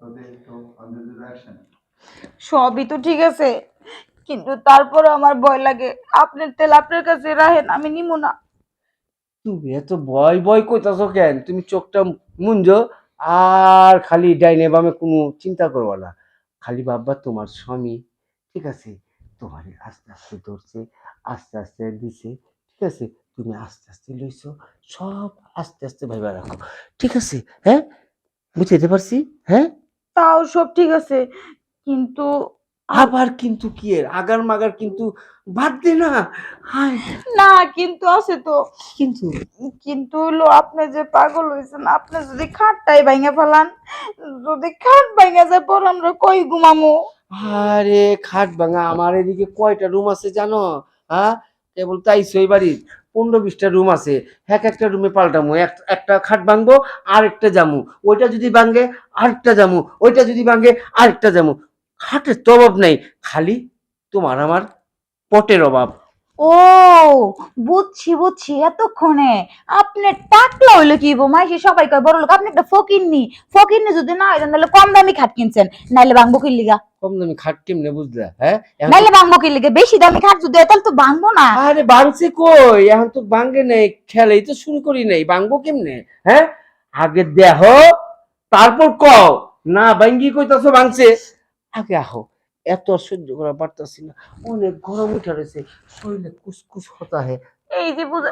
rotate to under the direction. সবই তো ঠিক আছে কিন্তু তারপর আমার ভয় লাগে। আপনার তেল আপনার কাছে রাখেন আমি নিব না। তুমি এত ভয় ভয় কইতাছো কেন? তুমি চোখটা মুঞ্জ আর খালি ডাইনে বামে কোনো চিন্তা করব না। খালি ভাববা তোমার স্বামী ঠিক আছে? তোমার আস্তে আস্তে ধরছে আস্তে আস্তে দিছে ঠিক আছে? তুমি আস্তে আস্তে লইছো সব আস্তে আস্তে ভাইবা রাখো। ঠিক আছে হ্যাঁ? বুঝতে পারছি? হ্যাঁ? তাও সব ঠিক আছে। কিন্তু আবার কিন্তু কি এর? আগার মাগার কিন্তু বাদ দে না। হায়। না কিন্তু আছে তো। কিন্তু? কিন্তু হলো আপনি যে পাগল হয়েছেন আপনি যদি খাটটাই ভাঙে ফেলান যদি খাট ভাঙে যায় পর আমরা কই ঘুমামো? আরে খাট ভাঙা আমার এদিকে কয়টা রুম আছে জানো? হ্যাঁ? কেবল তাই সই বাড়ির পনেরো বিশটা রুম আছে, এক একটা রুমে পাল্টামো, এক- একটা খাট ভাঙবো আর একটা জামু, ওইটা যদি ভাঙে, আরেকটা জামু, ওইটা যদি ভাঙে, আরেকটা জামু। খাটের তো অভাব নাই, খালি তোমার আমার পটের অভাব। ও বুঝছি বুঝছি এতক্ষণে। আপনি টাকলা হইল কি মাইসে সবাই কয় বড় লোক আপনি একটা ফকিরনি ফকিরনি যদি না হয় তাহলে কম দামি খাট কিনছেন। নাইলে ভাঙবো কি লিগা? কম দামি খাট কেমনে বুঝলা হ্যাঁ? নাইলে ভাঙবো কি লিগা? বেশি দামি খাট যদি হয় তাহলে তো ভাঙবো না। আরে ভাঙছে কই? এখন তো ভাঙ্গে নেই খেলাই তো শুরু করি নাই। ভাঙবো কেমনে? হ্যাঁ? আগে দেহ তারপর কও। না ভাঙ্গি কইতাছো ভাঙছে। আগে আহো। এত আর সহ্য করা পারতাছি না। অনেক গরম উঠে রয়েছে শরীরে কুসকুস হতা হে এই যে বুঝা